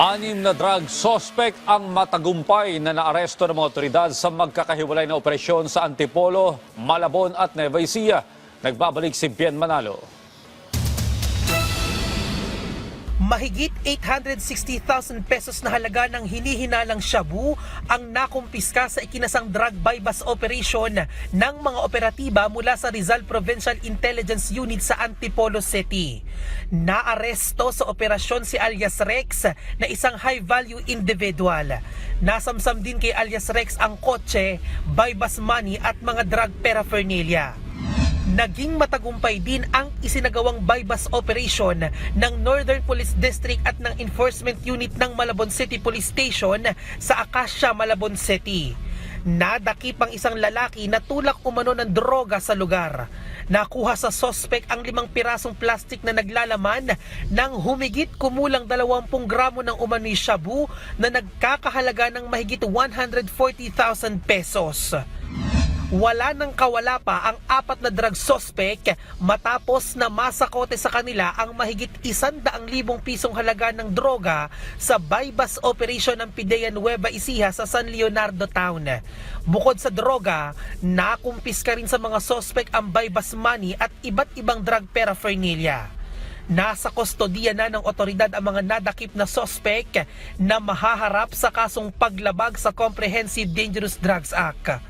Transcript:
Anim na drug suspect ang matagumpay na naaresto ng mga otoridad sa magkakahiwalay na operasyon sa Antipolo, Malabon at Nueva. Nagbabalik si Bien Manalo. Mahigit 860,000 pesos na halaga ng hinihinalang shabu ang nakumpiska sa ikinasang drug bypass operation ng mga operatiba mula sa Rizal Provincial Intelligence Unit sa Antipolo City. Naaresto sa operasyon si alias Rex na isang high-value individual. Nasamsam din kay alias Rex ang kotse, bypass money at mga drug paraphernalia. Naging matagumpay din ang isinagawang bypass operation ng Northern Police District at ng Enforcement Unit ng Malabon City Police Station sa Acacia, Malabon City. Nadakip ang isang lalaki na tulak umano ng droga sa lugar. Nakuha sa sospek ang limang pirasong plastik na naglalaman ng humigit kumulang 20 gramo ng umano'y shabu na nagkakahalaga ng mahigit 140,000 pesos. Wala nang kawala pa ang apat na drug suspect matapos na masakote sa kanila ang mahigit isandaang libong pisong halaga ng droga sa bypass operation ng Pidea Nueva Ecija sa San Leonardo Town. Bukod sa droga, nakumpiska rin sa mga suspect ang bypass money at iba't ibang drug paraphernalia. Nasa kustodiya na ng otoridad ang mga nadakip na sospek na mahaharap sa kasong paglabag sa Comprehensive Dangerous Drugs Act.